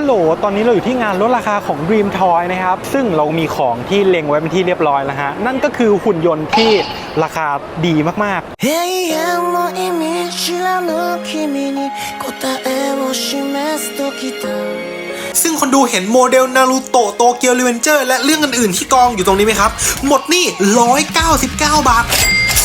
ฮัลโหล ตอนนี้เราอยู่ที่งานลดราคาของ Dream Toy นะครับ ซึ่งเรามีของที่เล็งไว้เป็นที่เรียบร้อยแล้วฮะ นั่นก็คือหุ่นยนต์ที่ราคาดีมากๆ ซึ่งคนดูเห็นโมเดลนารูโตะโตเกียวเรเวนเจอร์และเรื่องอื่นๆที่กองอยู่ตรงนี้ไหมครับ หมดนี่ 199 บาท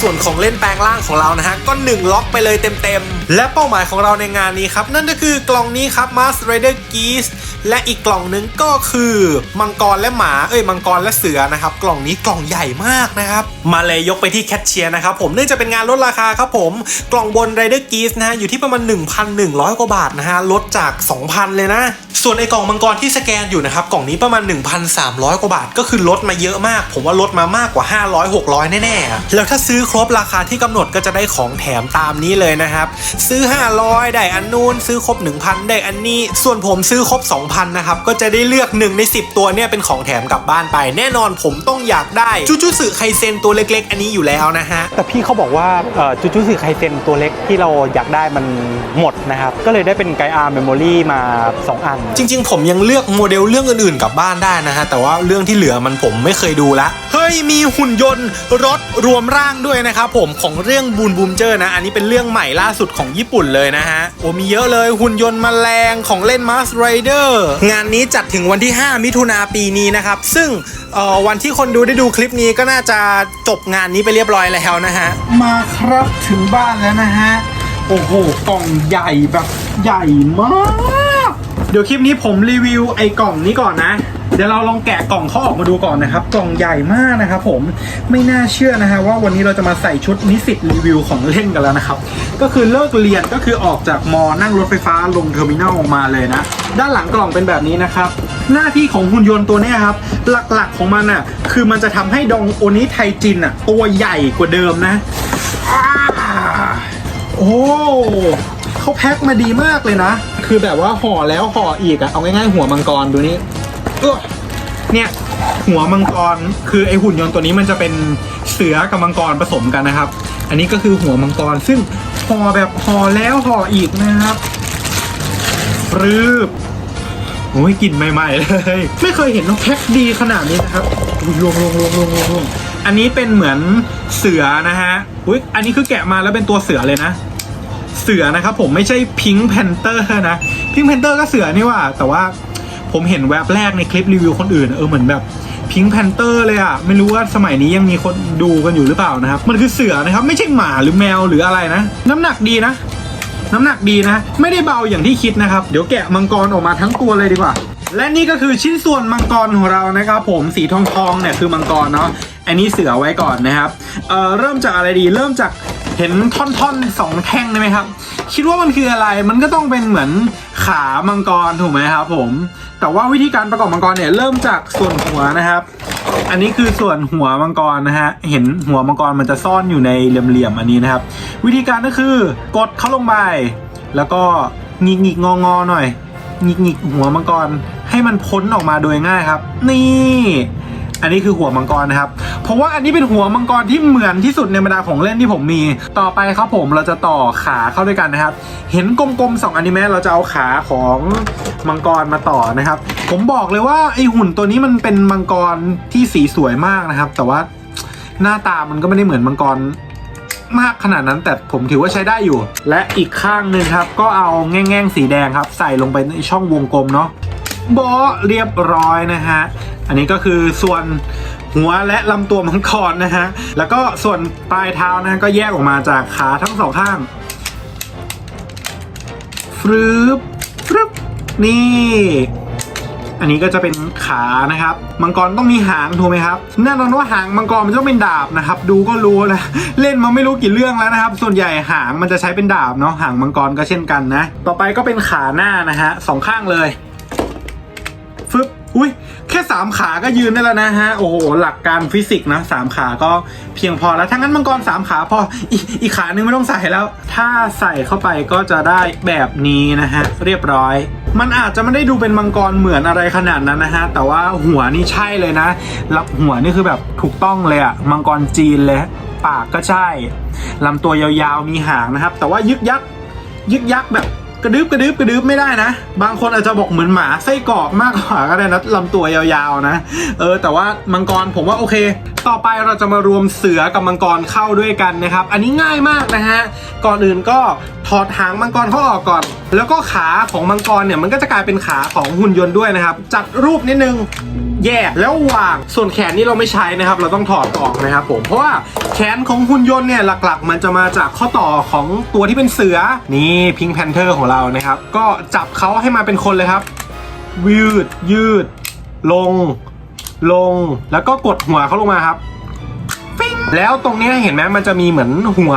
ส่วนของเล่นแปลงร่างของเรานะฮะก็1ล็อกไปเลยเต็มๆ และเป้าหมายของเราในงานนี้ครับ นั่นก็คือกล่องนี้ครับ Mask Rider Geese และอีกกล่องหนึงก็คือมังกรและหมาเอ้ยมังกรและเสือนะครับกล่องนี้กล่องใหญ่มากนะครับมาเลยยกไปที่แคชเชียร์นะครับผมเนื่องจากเป็นงานลดราคาครับผมกล่องบน Rider Geese นะฮะอยู่ที่ประมาณ 1,100 กว่าบาทนะฮะลดจาก 2,000 เลยนะ ส่วนไอ้กล่องมังกรที่สแกนอยู่นะครับกล่องนี้ประมาณ 1,300 กว่าบาท ก็คือลดมาเยอะมาก ผมว่าลดมามากกว่า 500 600 แน่ๆอะแล้วถ้าซื้อครบราคาที่กำหนดก็จะได้ของแถมตามนี้เลยนะครับซื้อ 500 ได้อันนู้นซื้อครบ 1,000 ได้อันนี้ ส่วนผมซื้อครบ 2,000นะครับก็จะได้เลือก 1 ใน 10 ตัวเนี่ยเป็นของแถมกลับบ้านไป แน่นอนผมต้องอยากได้จูจูสึไคเซนตัวเล็ก ๆ อันนี้อยู่แล้วนะฮะๆแต่พี่เขาบอกว่าจูจูสึไคเซนตัวเล็กที่เราอยากได้มันหมดนะครับก็เลยได้เป็นไกอาร์เมมโมรี่มา 2 อัน จริง ๆ ผมยังเลือกโมเดลเรื่องอื่นๆกลับบ้านได้นะฮะแต่ว่าเรื่องที่เหลือมันผมไม่เคยดูละเฮ้ยมีหุ่นยนต์รถรวมร่างด้วยนะครับผมของเรื่องบูนบูมเจอร์นะ อันนี้เป็นเรื่องใหม่ล่าสุดของญี่ปุ่นเลยนะฮะโอ้มีเยอะเลยหุ่นยนต์แมลงของเล่นมาสไรเดอร์งานนี้จัดถึงวันที่ 5 มิถุนาปีนี้นะครับ ซึ่งวันที่คนดูได้ดูคลิปนี้ก็น่าจะจบงานนี้ไปเรียบร้อยแล้วนะฮะ มาครับถึงบ้านแล้วนะฮะ โอ้โห กล่องใหญ่แบบใหญ่มาก เดี๋ยวคลิปนี้ผมรีวิวไอ้กล่องนี้ก่อนนะ เดี๋ยวเราลองแกะกล่องเขาออกมาดูก่อนนะครับ กล่องใหญ่มากนะครับผมไม่น่าเชื่อนะฮะว่าวันนี้เราจะมาใส่ชุดนิสิตรีวิวของเล่นกันแล้วนะครับ ก็คือเลิกเรียนก็คือออกจากมอนั่งรถไฟฟ้าลงเทอร์มินอลออกมาเลยนะ ด้านหลังกล่องเป็นแบบนี้นะครับ หน้าที่ของหุ่นยนต์ตัวนี้ครับ หลักๆของมันอะ คือมันจะทำให้ดองโอนิไทจินอะ ตัวใหญ่กว่าเดิมนะโอ้เขาแพ็คมาดีมากเลยนะ คือแบบว่าห่อแล้วห่ออีกอะเอาง่ายๆหัวมังกรดูนี่ เนี่ยหัวมังกรคือไอหุ่นยนต์ตัวนี้มันจะเป็นเสือกับมังกรผสมกันนะครับ อันนี้ก็คือหัวมังกรซึ่งห่อแบบห่อแล้วห่ออีกนะครับรืบโอ้ยกลิ่นใหม่ๆเลย ไม่เคยเห็นน้องแพ็คดีขนาดนี้นะครับอุยลวงลวงลวงลวงลวงลงอันนี้เป็นเหมือนเสือนะฮะอุ้ยอันนี้คือแกะมาแล้วเป็นตัวเสือเลยนะ เสือนะครับผมไม่ใช่พิง k ์แพนเตอร์นะพิง k ์แพนเตอร์ก็เสือนี่ว่าแต่ว่า ผมเห็นแวบแรกในคลิปรีวิวคนอื่นเออเหมือนแบบพิง k ์แพนเตอร์เลยอะไม่รู้ว่าสมัยนี้ยังมีคนดูกันอยู่หรือเปล่านะครับ มันคือเสือนะครับ ไม่ใช่หมาหรือแมวหรืออะไรนะ น้ำหนักดีนะ น้ำหนักดีนะ ไม่ได้เบาอย่างที่คิดนะครับ เดี๋ยวแกะมังกรออกมาทั้งตัวเลยดีกว่า และนี่ก็คือชิ้นส่วนมังกรของเรานะครับ ผมสีทองทองเนี่ยคือมังกรเนาะอันนี้เสือไว้ก่อนนะครับเอ่อเริ่มจากอะไรดีเริ่มจาก เห็นท่อนๆสองแท่งได้ไหมครับ คิดว่ามันคืออะไรมันก็ต้องเป็นเหมือนขามังกรถูกไหมครับผม แต่ว่าวิธีการประกอบมังกรเนี่ยเริ่มจากส่วนหัวนะครับ อันนี้คือส่วนหัวมังกรนะฮะเห็นหัวมังกรมันจะซ่อนอยู่ในเหลี่ยมๆอันนี้นะครับ วิธีการก็คือกดเข้าลงไปแล้วก็หงิกหงิกงองอหน่อยหงิกหงิกหัวมังกรให้มันพ้นออกมาโดยง่ายครับ นี่ อันนี้คือหัวมังกรนะครับ เพราะว่าอันนี้เป็นหัวมังกรที่เหมือนที่สุดในบรรดาของเล่นที่ผมมี ต่อไปครับผมเราจะต่อขาเข้าด้วยกันนะครับ เห็นกลมๆสองอนนี้ไหมเราจะเอาขาของมังกรมาต่อนะครับ ผมบอกเลยว่าไอหุ่นตัวนี้มันเป็นมังกรที่สีสวยมากนะครับ แต่ว่าหน้าตามันก็ไม่ได้เหมือนมังกรมากขนาดนั้นแต่ผมถือว่าใช้ได้อยู่ และอีกข้างหนึ่งครับ ก็เอาแง่งๆสีแดงครับ ใส่ลงไปในช่องวงกลมเนาะบะเรียบร้อยนะฮะ อันนี้ก็คือส่วนหัวและลำตัวมังกรนะฮะ แล้วก็ส่วนปลายเท้านะะก็แยกออกมาจากขาทั้งสองข้างฟรึบฟรึบนี่ อันนี้ก็จะเป็นขานะครับ มังกรต้องมีหางถูกไหมครับแน่นอนว่าหางมังกรมันต้องเป็นดาบนะครับ ดูก็รู้แล้วเล่นมาไม่รู้กี่เรื่องแล้วนะครับ ส่วนใหญ่หางมันจะใช้เป็นดาบเนาะ หางมังกรก็เช่นกันนะ ต่อไปก็เป็นขาหน้านะฮะสองข้างเลยฟึบอุ้ย แค่สามขาก็ยืนได้แล้วนะฮะ โอ้โห หลักการฟิสิกส์นะสามขาก็เพียงพอแล้วถ้างั้นมังกรสามขาพออีอีกขาหนึ่งไม่ต้องใส่แล้ว ถ้าใส่เข้าไปก็จะได้แบบนี้นะฮะ เรียบร้อยมันอาจจะไม่ได้ดูเป็นมังกรเหมือนอะไรขนาดนั้นนะฮะ แต่ว่าหัวนี่ใช่เลยนะรับหัวนี่คือแบบถูกต้องเลยอะมังกรจีนเลย ปากก็ใช่ลำตัวยาวๆมีหางนะครับ แต่ว่ายึกยักยึกยักแบบ กระดึบกระดึบกระดึบไม่ได้นะ บางคนอาจจะบอกเหมือนหมาไส้กรอกมากกว่าก็ได้นะลำตัวยาวๆนะ เออ แต่ว่ามังกรผมว่าโอเค ต่อไปเราจะมารวมเสือกับมังกรเข้าด้วยกันนะครับ อันนี้ง่ายมากนะฮะ ก่อนอื่นก็ถอดหางมังกรเข้าออกก่อน แล้วก็ขาของมังกรเนี่ยมันก็จะกลายเป็นขาของหุ่นยนต์ด้วยนะครับ จัดรูปนิดนึง แยกแล้ววาง ส่วนแขนนี่เราไม่ใช้นะครับ เราต้องถอดออกนะครับผม เพราะว่าแขนของหุ่นยนต์เนี่ยหลักๆ มันจะมาจากข้อต่อของตัวที่เป็นเสือ นี่พิงแพนเทอร์ของเรานะครับ ก็จับเขาให้มาเป็นคนเลยครับ ยืด ยืด ลง ลง แล้วก็กดหัวเขาลงมาครับฟิ้งแล้วตรงนี้เห็นไหมมันจะมีเหมือนหัว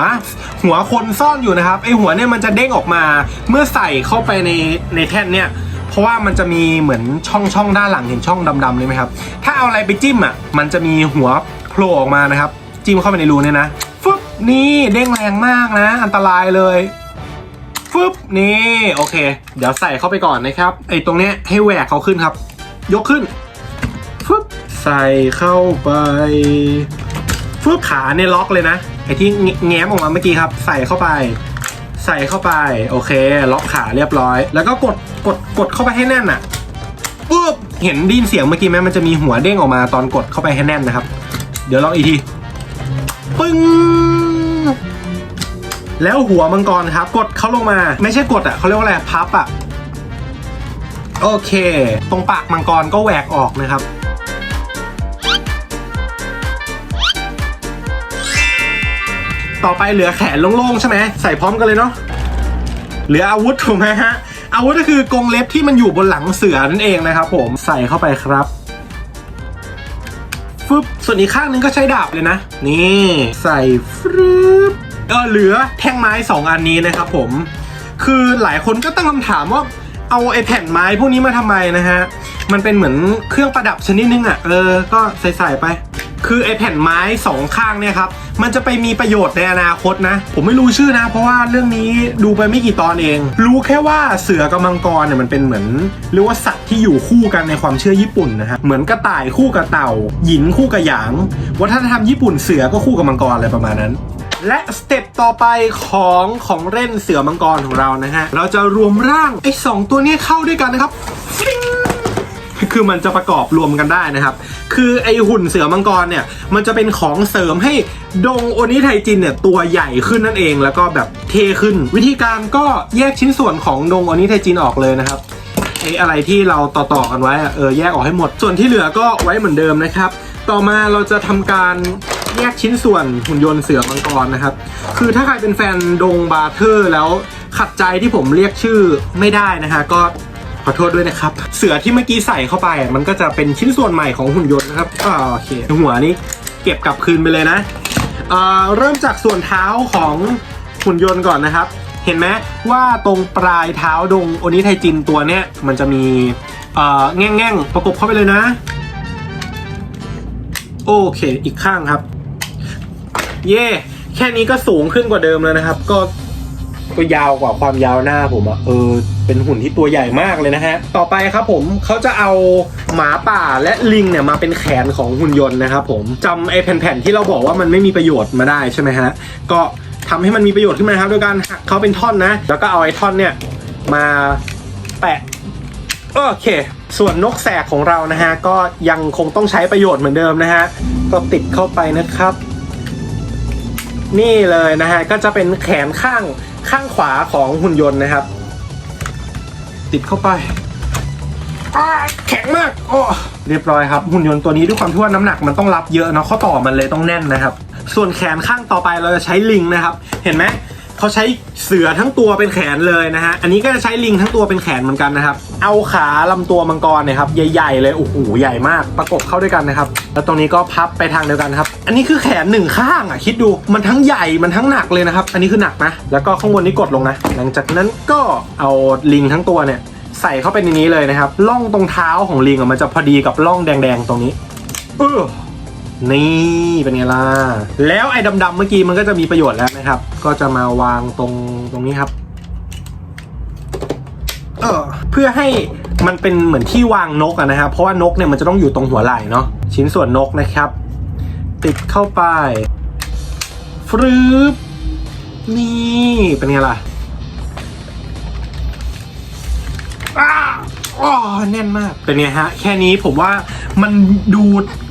หัวคนซ่อนอยู่นะครับไอหัวเนี่ยมันจะเด้งออกมา เมื่อใส่เข้าไปในในแท่นเนี่ย เพราะว่ามันจะมีเหมือนช่องช่องด้านหลังเห็นช่องดำๆเลยไหมครับ ถ้าเอาอะไรไปจิ้มอะ มันจะมีหัวโผล่ออกมานะครับ จิ้มเข้าไปในรูเนี่ยนะฟึบนี่เด้งแรงมากนะ อันตรายเลยฟึบนี่โอเค เดี๋ยวใส่เข้าไปก่อนนะครับไอตรงเนี้ยให้แหวกเขาขึ้นครับ ยกขึ้นฟึบใส่เข้าไปฟืบขาเนี่ยล็อกเลยนะไอ้ที่แง้มออกมาเมื่อกี้ครับ ใส่เข้าไป ใส่เข้าไป โอเค ล็อกขาเรียบร้อย แล้วก็กดกดกดเข้าไปให้แน่นอะปุ๊บเห็นดินเสียงเมื่อกี้ไหมมันจะมีหัวเด้งออกมาตอนกดเข้าไปให้แน่นนะครับ เดี๋ยวลองอีกทีปึ้งแล้วหัวมังกรครับ กดเขาลงมา ไม่ใช่กดอะเขาเรียกว่าอะไรพับอะโอเค ตรงปากมังกรก็แหวกออกนะครับ ต่อไปเหลือแขนโล่งๆใช่ไหมใส่พร้อมกันเลยเนาะเหลืออาวุธถูกไหมฮะอาวุธก็คือกรงเล็บที่มันอยู่บนหลังเสือนั่นเองนะครับผมใส่เข้าไปครับฟึบส่วนอีกข้างนึงก็ใช้ดาบเลยนะ นี่ใส่ฟึบเออเหลือแท่งไม้สองอันนี้นะครับผม คือหลายคนก็ตั้งคำถามว่าเอาไอ้แผ่นไม้พวกนี้มาทำไมนะฮะ มันเป็นเหมือนเครื่องประดับชนิดนึงอะ่ะ เออ ก็ใส่ๆไป คือไอแผ่นไม้สองข้างเนี่ยครับ มันจะไปมีประโยชน์ในอนาคตนะ ผมไม่รู้ชื่อนะ เพราะว่าเรื่องนี้ดูไปไม่กี่ตอนเอง รู้แค่ว่าเสือกับมังกรเนี่ยมันเป็นเหมือนเรียกว่าสัตว์ที่อยู่คู่กันในความเชื่อญี่ปุ่นนะฮะ เหมือนกระต่ายคู่กับเต่าหยินคู่กับหยาง วัฒนธรรมญี่ปุ่นเสือก็คู่กับมังกรอะไรประมาณนั้นและสเต็ปต่อไปของของเล่นเสือมังกรของเรานะฮะ เราจะรวมร่างไอ้สองตัวนี้เข้าด้วยกันนะครับฟิง คือมันจะประกอบรวมกันได้นะครับ คือไอหุ่นเสือมังกรเนี่ย มันจะเป็นของเสริมให้ดงโอนิไทจินเนี่ยตัวใหญ่ขึ้นนั่นเองแล้วก็แบบเทขึ้น วิธีการก็แยกชิ้นส่วนของดงโอนิไทจินออกเลยนะครับไออะไรที่เราต่อๆกันไว้อะเออแยกออกให้หมด ส่วนที่เหลือก็ไว้เหมือนเดิมนะครับ ต่อมาเราจะทำการแยกชิ้นส่วนหุ่นยนต์เสือมังกรนะครับ คือถ้าใครเป็นแฟนดงบาเทอร์แล้วขัดใจที่ผมเรียกชื่อไม่ได้นะฮะก็ ขอโทษด้วยนะครับ เสือที่เมื่อกี้ใส่เข้าไปอะมันก็จะเป็นชิ้นส่วนใหม่ของหุ่นยนต์นะครับอ่าโอเคหัวนี้เก็บกลับคืนไปเลยนะอ่าเริ่มจากส่วนเท้าของหุ่นยนต์ก่อนนะครับ เห็นไหมว่าตรงปลายเท้าดงโอนิไทจินตัวเนี้ยมันจะมีเอ่อแง่งๆประกบเข้าไปเลยนะ โอเคอีกข้างครับ เย่แค่นี้ก็สูงขึ้นกว่าเดิมแล้วนะครับ ก็ ก็ยาวกว่าความยาวหน้าผมอะเออ เป็นหุ่นที่ตัวใหญ่มากเลยนะฮะ ต่อไปครับผมเขาจะเอาหมาป่าและลิงเนี่ยมาเป็นแขนของหุ่นยนต์นะครับผมจำไอ้แผ่นๆที่เราบอกว่ามันไม่มีประโยชน์มาได้ใช่ไหมฮะ ก็ทำให้มันมีประโยชน์ขึ้นมาครับโดยการหักเขาเป็นท่อนนะ แล้วก็เอาไอ้ท่อนเนี่ยมาแปะโอเค ส่วนนกแสกของเรานะฮะ ก็ยังคงต้องใช้ประโยชน์เหมือนเดิมนะฮะ ก็ติดเข้าไปนะครับ นี่เลยนะฮะ ก็จะเป็นแขนข้าง ข้างขวาของหุ่นยนต์นะครับ ติดเข้าไปอแข็งมากโอ้เรียบร้อยครับ หุ่นยนต์ตัวนี้ด้วยความที่ว่าน้ำหนักมันต้องรับเยอะเนาะข้อต่อมันเลยต้องแน่นนะครับ ส่วนแขนข้างต่อไปเราจะใช้ลิงนะครับ เห็นไหม เขาใช้เสือทั้งตัวเป็นแขนเลยนะฮะ อันนี้ก็จะใช้ลิงทั้งตัวเป็นแขนเหมือนกันนะครับ เอาขาลำตัวมังกรเนี่ยครับใหญ่ๆเลย โอ้โห ใหญ่มาก ประกบเข้าด้วยกันนะครับ แล้วตรงนี้ก็พับไปทางเดียวกันครับ อันนี้คือแขนหนึ่งข้างอะ คิดดู มันทั้งใหญ่ มันทั้งหนักเลยนะครับ อันนี้คือหนักนะ แล้วก็ข้างบนนี้กดลงนะ หลังจากนั้นก็เอาลิงทั้งตัวเนี่ยใส่เข้าไปในนี้เลยนะครับล่องตรงเท้าของลิงอะมันจะพอดีกับล่องแดงๆตรงนี้ เออ นี่เป็นไงล่ะ แล้วไอ้ดำๆเมื่อกี้มันก็จะมีประโยชน์แล้วนะครับ ก็จะมาวางตรงตรงนี้ครับเออเพื่อให้มันเป็นเหมือนที่วางนกอะนะครับ เพราะว่านกเนี่ยมันจะต้องอยู่ตรงหัวไหล่เนาะชิ้นส่วนนกนะครับ ติดเข้าไปฟรึบนี่เป็นไงล่ะ อ๋อแน่นมาก เป็นไงฮะ แค่นี้ผมว่ามันดู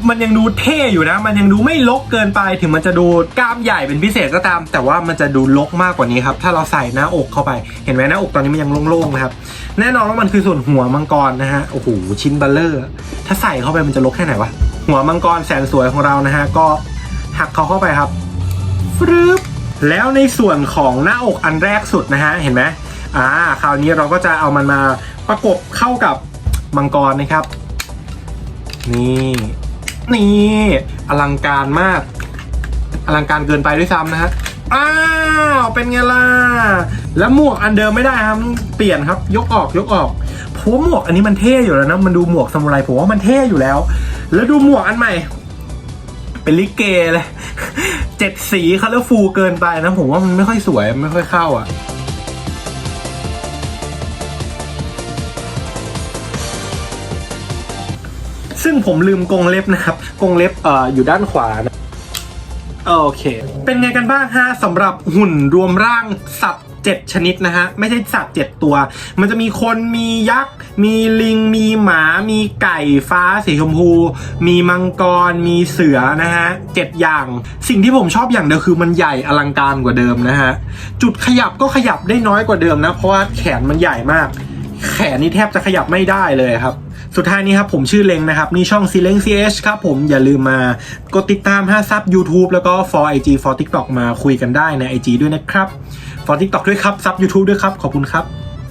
มันยังดูเท่อยู่นะ มันยังดูไม่ลกเกินไปถึงมันจะดูกล้ามใหญ่เป็นพิเศษก็ตาม แต่ว่ามันจะดูลกมากกว่านี้ครับ ถ้าเราใส่หน้าอกเข้าไป เห็นไหมหน้าอกตอนนี้มันยังโล่งๆนะครับ แน่นอนว่ามันคือส่วนหัวมังกรนะฮะ โอ้โห ชิ้นเบัลเลอร์ ถ้าใส่เข้าไปมันจะลกแค่ไหนวะ หัวมังกรแสนสวยของเรานะฮะ ก็หักเขาเข้าไปครับฟรึบแล้วในส่วนของหน้าอกอันแรกสุดนะฮะ เห็นไหมอ่า คราวนี้เราก็จะเอามันมา ประกบเข้ากับมังกรนะครับ นี่นี่อลังการมาก อลังการเกินไปด้วยซ้ำนะฮะอ้าวเป็นไงล่ะแล้วหมวกอันเดิมไม่ได้ครับเปลี่ยนครับ ยกออกยกออกเพราะหมวกอันนี้มันเท่อยู่แล้วนะมันดูหมวกซามูไรผมว่ามันเท่อยู่แล้ว แล้วดูหมวกอันใหม่ เป็นลิเกเลยเจ็ดสีคัลเลอร์ฟูเกินไปนะผมว่ามันไม่ค่อยสวยไม่ค่อยเข้าอะ ซึ่งผมลืมกงเล็บนะครับกงเล็บอออยู่ด้านขวานะโอเค เป็นไงกันบ้างฮะสำหรับหุ่นรวมร่างสัตว์7 ชนิดนะฮะ ไม่ใช่สัตว์7ตัว มันจะมีคนมียักษ์ มีลิง มีหมา มีไก่ฟ้าสีชมพู มีมังกร มีเสือนะฮะเจ็ดอย่าง สิ่งที่ผมชอบอย่างเดียวคือมันใหญ่อลังการกว่าเดิมนะฮะ จุดขยับก็ขยับได้น้อยกว่าเดิมนะ เพราะว่าแขนมันใหญ่มาก แขนนี่แทบจะขยับไม่ได้เลยครับ สุดท้ายนี้ครับผมชื่อเล้งนะครับ นี่ช่องซีเล้ง ch ครับผมอย่าลืมมากดติดตาม5ซับ YouTube แล้วก็ for IG for TikTok มาคุยกันได้ใน IG ด้วยนะครับ for TikTok ด้วยครับซับ YouTube ด้วยครับ ขอบคุณครับ